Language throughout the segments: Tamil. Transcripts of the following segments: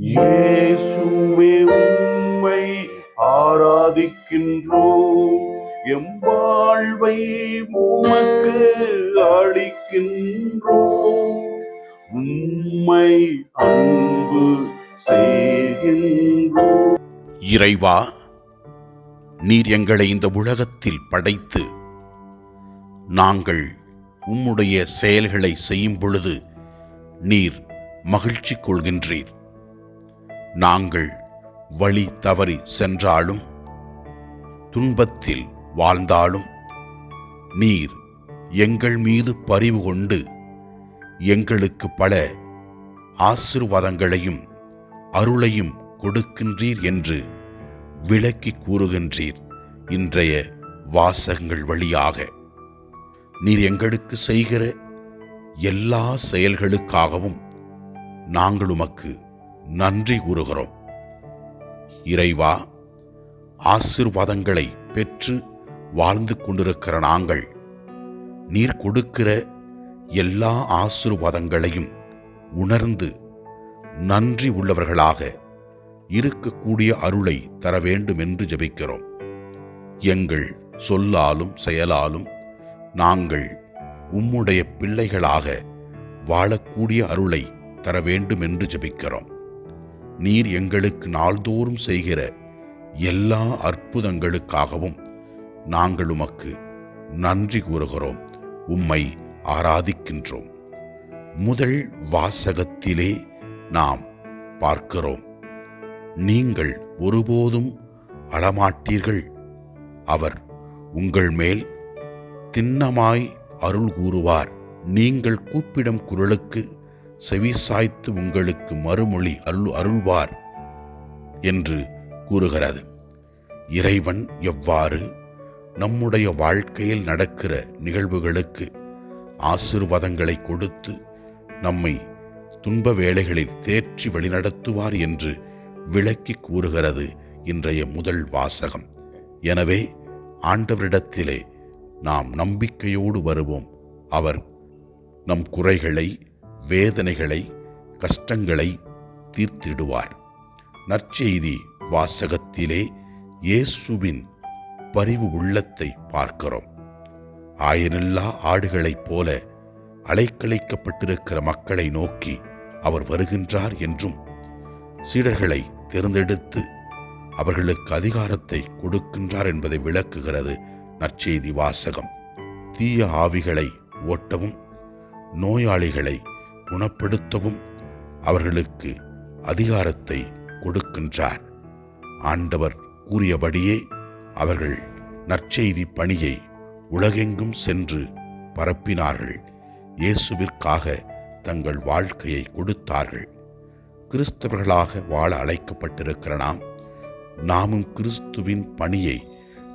இயேசுவே உம்மை ஆராதிக்கின்றோம். எம் வாழ்வை உமக்கு அளிக்கின்றோம். உம்மை அன்பு செய்கின்றோம். இறைவா நீர் எங்களை இந்த உலகத்தில் படைத்து நாங்கள் உம்முடைய செயல்களை செய்யும் பொழுது நீர் மகிழ்ச்சி கொள்கின்றீர். நாங்கள் வழி தவறி சென்றாலும் துன்பத்தில் வாழ்ந்தாலும் நீர் எங்கள் மீது பரிவு கொண்டு எங்களுக்கு பல ஆசிர்வாதங்களையும் அருளையும் கொடுக்கின்றீர் என்று விளக்கி கூறுகின்றீர் இன்றைய வாசகங்கள் வழியாக. நீர் எங்களுக்கு செய்கிற எல்லா செயல்களுக்காகவும் நாங்கள் உமக்கு நன்றி கூறுகிறோம். இறைவா ஆசிர்வாதங்களை பெற்று வாழ்ந்து கொண்டிருக்கிற நாங்கள் நீர் கொடுக்கிற எல்லா ஆசிர்வாதங்களையும் உணர்ந்து நன்றி உள்ளவர்களாக இருக்கக்கூடிய அருளை தர வேண்டும் என்று ஜெபிக்கிறோம். எங்கள் சொல்லாலும் செயலாலும் நாங்கள் உம்முடைய பிள்ளைகளாக வாழக்கூடிய அருளை தர வேண்டும் என்று ஜெபிக்கிறோம். நீர் எங்களுக்கு நாள்தோறும் செய்கிற எல்லா அற்புதங்களுக்காகவும் நாங்கள் உமக்கு நன்றி கூறுகிறோம். உம்மை ஆராதிக்கின்றோம். முதல் வாசகத்திலே நாம் பார்க்கிறோம். நீங்கள் ஒருபோதும் அழமாட்டீர்கள் அவர் உங்கள் மேல் திண்ணமாய் அருள் கூறுவார். நீங்கள் கூப்பிடும் குரலுக்கு செவிசாய்த்து உங்களுக்கு மறுமொழி அருள் அருள்வார் என்று கூறுகிறது. இறைவன் எவ்வாறு நம்முடைய வாழ்க்கையில் நடக்கிற நிகழ்வுகளுக்கு ஆசிர்வாதங்களை கொடுத்து நம்மை துன்ப வேளைகளில் தேற்றி வழிநடத்துவார் என்று விளக்கி கூறுகிறது இன்றைய முதல் வாசகம். எனவே ஆண்டவரிடத்திலே நாம் நம்பிக்கையோடு வருவோம். அவர் நம் குறைகளை வேதனைகளை கஷ்டங்களை தீர்த்திடுவார். நற்செய்தி வாசகத்திலே இயேசுவின் பரிவு உள்ளத்தை பார்க்கிறோம். ஆயிரல்லா ஆடுகளைப் போல அலைக்கழிக்கப்பட்டிருக்கிற மக்களை நோக்கி அவர் வருகின்றார் என்றும் சீடர்களை தேர்ந்தெடுத்து அவர்களுக்கு அதிகாரத்தை கொடுக்கின்றார் என்பதை விளக்குகிறது நற்செய்தி வாசகம். தீய ஆவிகளை ஓட்டவும் நோயாளிகளை குணப்படுத்தவும் அவர்களுக்கு அதிகாரத்தை கொடுக்கின்றார். ஆண்டவர் கூறியபடியே அவர்கள் நற்செய்தி பணியை உலகெங்கும் சென்று பரப்பினார்கள். இயேசுவிற்காக தங்கள் வாழ்க்கையை கொடுத்தார்கள். கிறிஸ்தவர்களாக வாழ அழைக்கப்பட்டிருக்கிற நாம் நாமும் கிறிஸ்துவின் பணியை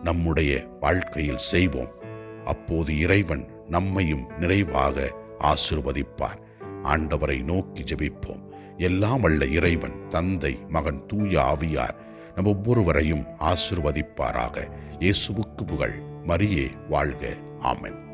நம்முடைய வாழ்க்கையில் செய்வோம். அப்போது இறைவன் நம்மையும் நிறைவாக ஆசிர்வதிப்பார். ஆண்டவரை நோக்கி ஜெபிப்போம். எல்லாம் வல்ல இறைவன் தந்தை மகன் தூய ஆவியார் நம் ஒவ்வொருவரையும் ஆசிர்வதிப்பாராக. இயேசுவுக்கு புகழ். மரியே வாழ்க. ஆமன்.